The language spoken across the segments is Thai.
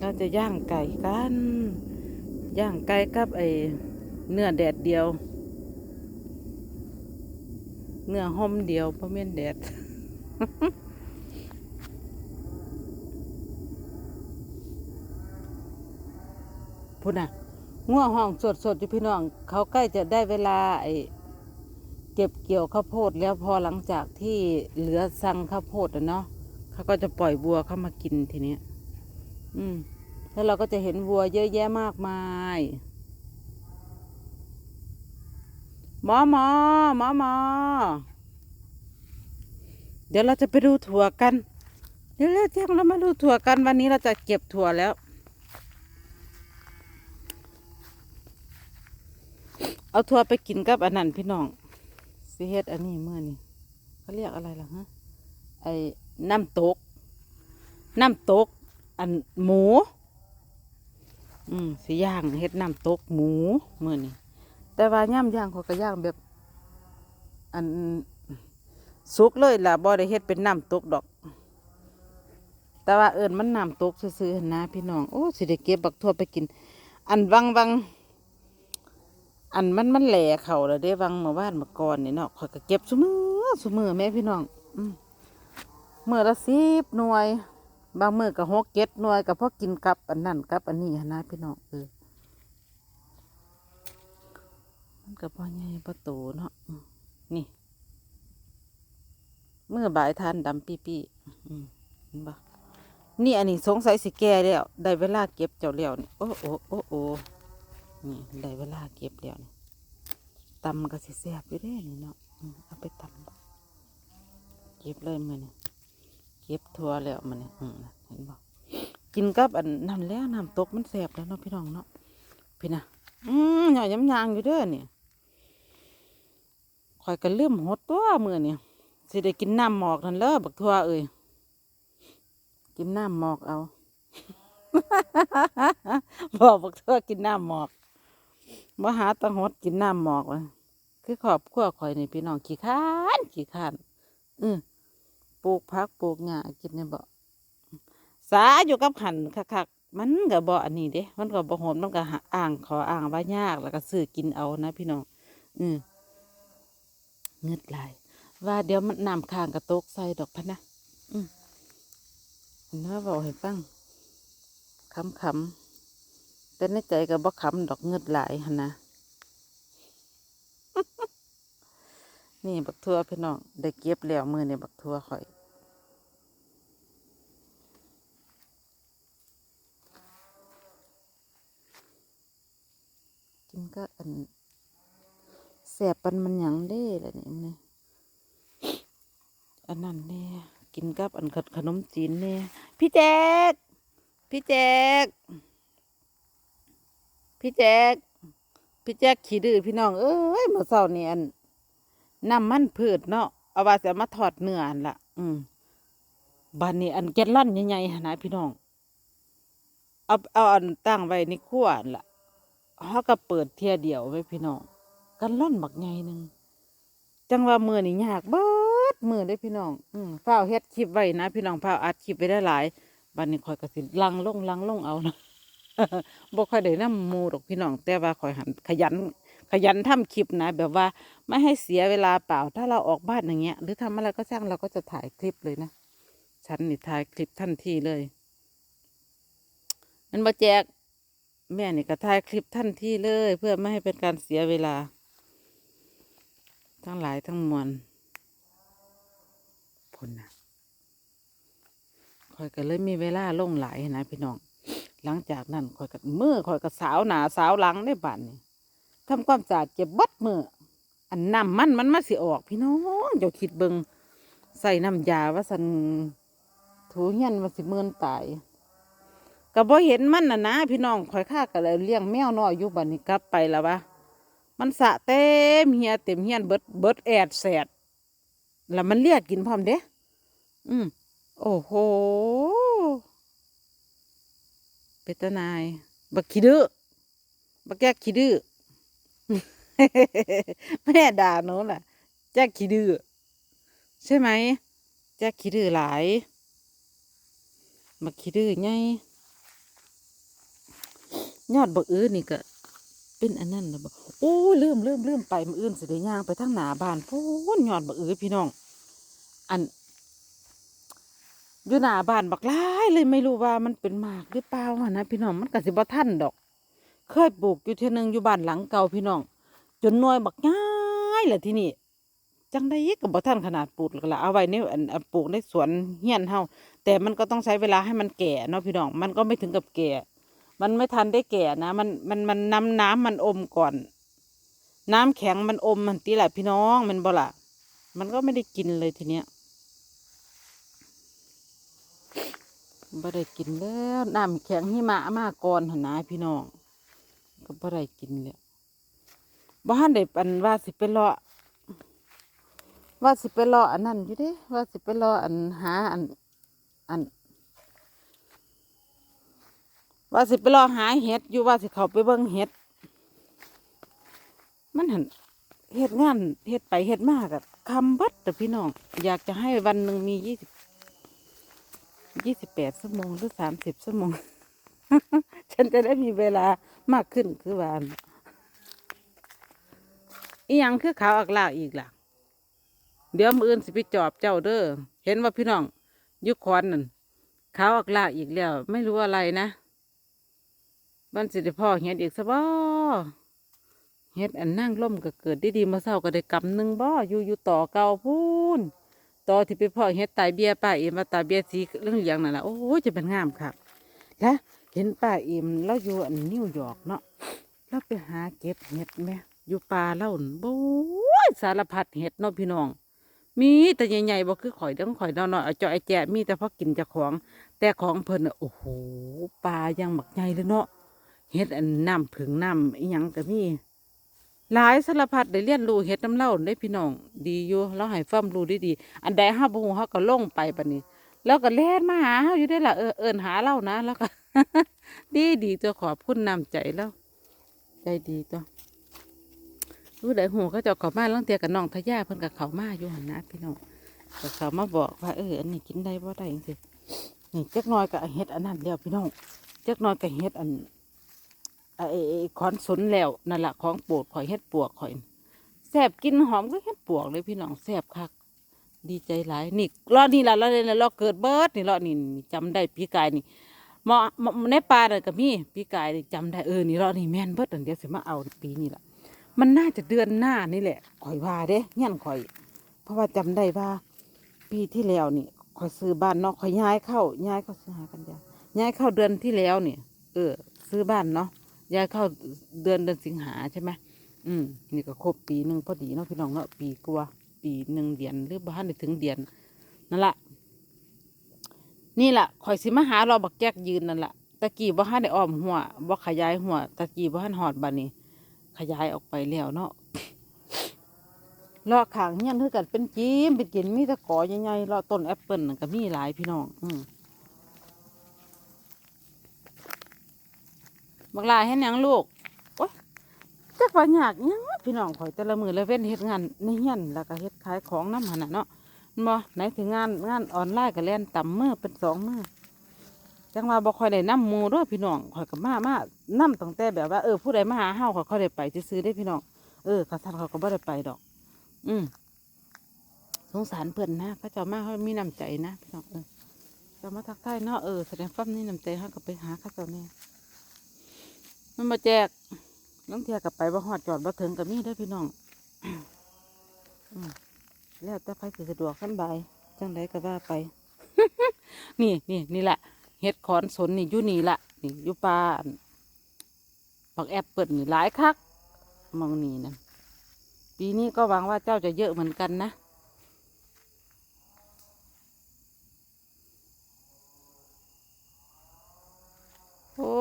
เราจะย่างไก่กัน ย่างไก่กับไอเนื้อแดดเดียว เนื้อห่มเดียวเพราะเม่นแดดพุ่นน่ะง่วห้องสดสดอยู่พี่น้อง เขาใกล้จะได้เวลาไอเก็บเกี่ยวข้าวโพดแล้วพอหลังจากที่เหลือสั่งข้าวโพดอะเนาะเขาก็จะปล่อยวัวเข้ามากินทีเนี้ย อืมแล้วเราก็จะเห็นวัวเยอะแยะมากมาย หมอหมอหมอหมอเดี๋ยวเราจะไปดูถั่วกันเดี๋ยวเที่ยงเรามาดูถั่วกันวันนี้เราจะเก็บถั่วแล้ว เอาถั่วไปกินกับอันนั้นพี่น้องสิเฮ็ดอันนี้เมื่อนี่เขาเรียกอะไรล่ะฮะไอ้น้ำตก น้ำตก อันหมู อืมสิย่างเฮ็ดน้ำตกหมูเมื่อนี่แต่ว่าย่ำย่างเขาก็ย่างแบบ อันสุกเลยล่ะบ่ได้เฮ็ดเป็นน้ำตกดอก แต่ว่าเอิญมันน้ำตกซื่อๆนะพี่น้องโอ้สิได้เก็บบักทั่วไปกิน อันวังวังอันมันมันแหล่เข่าแล้วเด้วังเมื่านมื่อก่อนนี่เนาะข่อยก็เก็บซุมือซุมือแม่พี่น้องอืมมื้อละสิบหน่วย บางมือก็หกเจ็ดหน่วยก็พอกินกับอันนั้นกับอันนี้นะพี่น้องเออมันก็บ่ใหญ่บ่โตเนาะนี่เมื่อบ่ายทานดำปีปีๆอืมเห็นปะนี่อันนี้สงสัยสิแก่แล้วได้เวลาเก็บเจ้าแล้วนี่โอ้โอ้โอ้โอ้นี่ได้เวลาเก็บแล้วนี่ตำก็สิแซ่บอยู่เด้นี่เนาะอืมเอาไปตำเก็บเลยมือนี่ เก็บทัวแล้วมันนี่อืมน่ะเห็นบ่กินกับอันนั่นแล้วน้ำตกมันแซ่บแล้วเนาะพี่น้องเนาะพี่นะอืมหน่อยย้ำยางอยู่เด้อนี่ข่อยก็ลืมหดตัวมือนี่สิได้กินน้ำหมอกนั่นเลยบักทัวเอ้ยกินน้ำหมอกเอาบอกบักทัวกินน้ำหมอกมาหาตังหดกินน้ำหมอกวะคือขอบขั้วข่อยนี่พี่น้องขี้ข้านขี้ข้านอือ ปลูกพักปลูกหญ้ากินเนี่ยบ่สาอยู่กับขันคักๆมันก็บ่อันนี้เด้ มันก็บ่โหดมันก็หาอ่างขออ่างว่ายากแล้วก็ซื้อกินเอานะ พี่น้องอือเงืดไหลายว่าเดี๋ยวมันน้ำค้างกระตกใส่ดอกพะนะอืมน้าบอกให้ฟังคำคำๆแต่ในใจก็บ่คำดอกเงืดหลายหันะนี่บักทั่วพี่น้องได้เก็บแล้วมือในบักทั่วข่อย กินก็อันแสบปันมันหยังเด้ละนี่มันนี่อันนั้นเนี่ยกินกับอันขนมจีนเนี่ยพี่แจ๊กพี่แจ๊กพี่แจ๊กพี่แจ๊กขี้ดื้อพี่น้องเอ้ยมื่อเช้านี่อันน้ำมันพืชเนาะเอาว่าจะมาทอดเนื้ออันละอืมบานนี้อันแกนลั่นใหญ่ๆหนนะพี่น้องเอาเอาอันตั้งไว้ในครัวอันละ เขาก็เปิดเทียเดียวไว้พี่น้องกันล่อนบักใหญ่หนึ่งจังว่ามือนี่ยากเบิดมือได้พี่น้อง อืมฝ้าเฮ็ดคลิปไว้นะพี่น้องฝ้าอัดคลิปไว้ได้หลายบัดนี้ข่อยก็สิลังลงลังลงเอานะบ่ค่อยได้นำหมู่ดอกพี่น้อง แต่ว่าข่อยหันขยัน ขยันทำคลิปนะ แบบว่าไม่ให้เสียเวลาเปล่า ถ้าเราออกบ้านอย่างเงี้ย หรือทำอะไรก็ช่างเราก็จะถ่ายคลิปเลยนะฉันนี่ถ่ายคลิปทันทีเลยมันบ่แจก แม่นี่ก็ถ่ายคลิปทันทีเลย เพื่อไม่ให้เป็นการเสียเวลา ทั้งหลายทั้งมวลพนนะคอยก็เลยมีเวลาล่งหลายนะพี่น้อง หลังจากนั้นคอยกับมือคอยกับสาวหนาสาวหลังได้บานนี่ทำความสะอาดเก็บบัดมืออันน้ำมันมันมาสิออก พี่น้องเจ้าคิดเบิงใส่น้ำยาว่าสันถูเฮียนมันสิเมินตาย ก็บ่เห็นมันน่ะนะพี่น้องคอยฆ่ากันเลยเลี้ยงแมวน้อยอยู่บัดนี้กลับไปแล้ววะมันสะเต็มเฮียเต็มเฮียนเบิดเบิดแอดแสดแล้วมันเรียกกินพร้อมเด้อืมโอ้โหเป็นตานายบักขี้ดื้อบักแจ๊กขี้ดื้อแม่ด่าหนูล่ะ แจ๊กขี้ดื้อใช่ไหมแจ๊กขี้ดื้อหลายบักขี้ดื้อไง ยอดบักอื้อนี่ก็เป็นอันนั้นนะบอกโอ้ลืมลืมลืมไปมืออื่นสิได้ย่างไปทางหนาบานพูนยอดบักอื้อพี่น้อง อันอยู่หน้าบานบักหลายเลยไม่รู้ว่ามันเป็นหมากหรือเปล่าอะนะพี่น้องมันก็สิบ่ทันดอก เคยปลูกอยู่เทื่อนึงอยู่บ้านหลังเก่าพี่น้อง จนน่วยบักง่ายแหละที่นี่จังได้ก็บ่ทันขนาดปลูกแล้วละเอาไว้ในอันอันปลูกในสวนเฮียนเฮาแต่มันก็ต้องใช้เวลาให้มันแก่เนาะพี่น้อง มันก็ไม่ถึงกับแก่ มันไม่ทันได้แก่นะ มันมันมันน้ำน้ำมันอมก่อน น้ำแข็งมันอมมันตีแหละพี่น้องมันบ่ละมันก็ไม่ได้กินเลยทีเนี้ยบ่ได้กินแล้วน้ำแข็งหิมะมาก่อนหนนะพี่น้อง ก็บ่ได้กินแล้วบ้านได้ปันว่าสิไปเลาะว่าสิไปเลาะอันนั้นอยู่เด้ว่าสิไปเลาะอันหาอันอัน ว่าสิไปรอหาเห็ดอยู่ว่าสิเขาไปเบิ่งเห็ด มันหันเห็ดงานเห็ดไปเห็ดมากอะคำบัดแต่พี่น้อง อยากจะให้วันหนึ่งมียี่สิบยี่สิบแปดชั่วโมงหรือสามสิบชั่วโมง ฉันจะได้มีเวลามากขึ้นคือวันอีหยังคือขาวอักลาอีกล่ะ เดี๋ยวมืออื่นสิไปจอบเจ้าเด้อเห็นว่าพี่น้องยุคคอนนั่นขาวอักลาอีกแล้ว ไม่รู้อะไรนะ บ้านสิได้พ่อเฮ็ดอีกซะบ่เฮ็ดอันนั่งล่มก็เกิดดีๆมาเศร้าก็ได้กำหนึ่งบ่อยู่อยู่ต่อเก่าพูนต่อที่ไปพ่อเฮ็ดตายเบี้ยป้าเอ็มมาตายเบี้ยสีเรื่องเหลืองนั่นล่ะโอ้จะเป็นงามครับและเห็นป้าเอ็มแล้วอยู่อันนิวยอร์กเนาะแล้วไปหาเก็บเห็ดแม่อยู่ป่าเล่าน่ะโอ้ยสารพัดเห็ดเนาะพี่น้อง มีแต่ใหญ่ๆบ่คือข่อยเดังข่อยน้อยๆเอาเจาะไอแจมีแต่พอกินจากของ แต่ของเพิ่นน่ะโอ้โหปลายังหมักใหญ่เลยเนาะ เฮ็ดอันน้ำผึ่งน้ำอีหยังก็มีหลายสารพัดได้เรียนรู้เฮ็ดน้ำเล่าได้พี่น้องดีอยู่เราให้ความรู้ดีอันใดห้าบ่ฮู้เฮาก็ลงไปบัดนี้ แล้วก็แล่นมาหาเฮาอยู่ได้ล่ะเออเอิ้นหาเรานะ แล้วก็ ดีดีตัวขอบคุณน้ำใจแล้ว ใจดีตัวรู้ได้หูเขาเจะเข้ามาลังเตียกับน้องทะยาเพิ่นกับเขามาอยู่หั่นนะพี่น้องก็เขามาบอกว่าเอออันนี้กินได้บ่ได้จังซี่นี่จักหน่อยก็เฮ็ดอันนั้นแล้วพี่น้องจักหน่อยก็เฮ็ดอัน ไอ้ขอนสนแล้วนั่นแหละของโปรดข่อยเฮ็ดปวกข่อยแซบกินหอมก็เฮ็ดปวกเลยพี่น้องแซบคัก ดีใจหลายนี่รอนี่ล่ะเราเราเราเกิดเบิร์ดนี่รอนนี่จำได้ปีกายนี่หมอหมอในป่าน่ะก็มีปีกายนี่จำได้เออนี่รอนี่แม่นเบิดอันเดียวสิมาเอาปีนี้ล่ะมันน่าจะเดือนหน้านี่แหละข่อยว่าเด้เงี้ยนข่อย เพราะว่าจำได้ว่า ปีที่แล้วนี่ข่อยซื้อบ้านเนาะข่อยย้ายเข้าย้ายเข้าซื้อหากันยาย้ายเข้าเดือนที่แล้วเนี่ยเออ ซื้อบ้านเนาะ ยายเข้าเดือนเดือนสิงหาใช่ไหมอืมนี่ก็ครบปีหนึ่งพอดีเนาะพี่น้องเนาะปีกว่าปีหนึ่งเดือนหรือบ้านได้ถึงเดือนนั่นแหละนี่แหละข่อยสิมาหาเรอบักแจ๊กยืนนั่นแหละตะกี้บ่ฮันได้อ้อมหัวบ่ขยายหัวตะกี้บ่ฮันหอดบัดนี้ ขยายออกไปแล้วเนาะเลาะขางเฮียนคือกันเป็นจีมเป็นกินมีตะกอใหญ่ๆเลาะต้นแอปเปิลก็มีหลายพี่น้อง อืม บักลายเห็นยังลูกโอ๊ยจักว่าอยากยังพี่น้องข่อยแต่ละมือละเว้นเฮ็ดงานในเฮียนแล้วก็เฮ็ดขายของน้ำหันน่ะเนาะบ่ไหนถึงงานงานออนไลน์ก็แล่นต่ำมือเป็นสองมือจังว่าบ่ค่อยได้นำหมู่ด้อพี่น้องข่อยก็มามานํตั้งแต่แบบว่าเออผู้ใดมาหาเฮาข่อยค่อยได้ไปซื้อได้พี่น้องเออเขาท่านเขาก็บ่ได้ไปดอก อืมสงสารเพิ่นนะเขาเจ้ามาเขามีน้ำใจนะพี่น้องเออเจ้ามาทักทายเนาะเออแสดงความนี่น้ำใจเฮาก็ไปหาเขาเจ้าแน่ มันมาแจกน้องเทียกับไปบ่หอดจอดบ่ถึงกับมีได้พี่น้องแล้วแต่ไปสิสะดวกขั้นบายจังไดก็ว่าไป นี่นี่นี่แหละเห็ดขอนสนนี่อยู่นี่ละนี่อยู่ป่าอั่นปักแอปเปิดนี่หลายคักมองนี่นะปีนี้ก็หวังว่าเจ้าจะเยอะเหมือนกันนะโอ้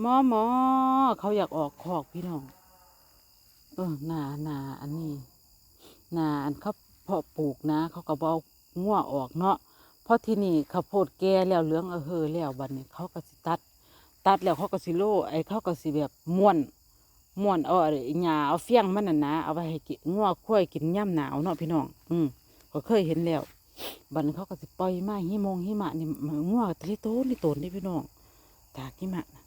หมอหมอเขาอยากออกคอกพี่น้อง เออนานาอันนี้นาอันเขาเพาะปลูกนะ เขาก็บเอาง่วออกเนาะเพราะที่นี่ข้าวโพดแก่แล้วเหลืองเออเฮอแล้วบัดนี้เขาก็สิตัด ตัดแล้วเขาก็สิโลไอ้เขาก็สิแบบม้วนม้วนเอาอะไรหญ้าเอาเฟี้ยงมันน่ะนะเอาไว้ให้กินง่วคุ้ยกินย่ำหนาวเนาะพี่น้อง อืมก็เคยเห็นแล้วบัดนี้เขาก็สิปล่อยมาหิมงหิมะนี่ง่วทะเลโตนนี่โตนนี่พี่น้องตากหิมะนะ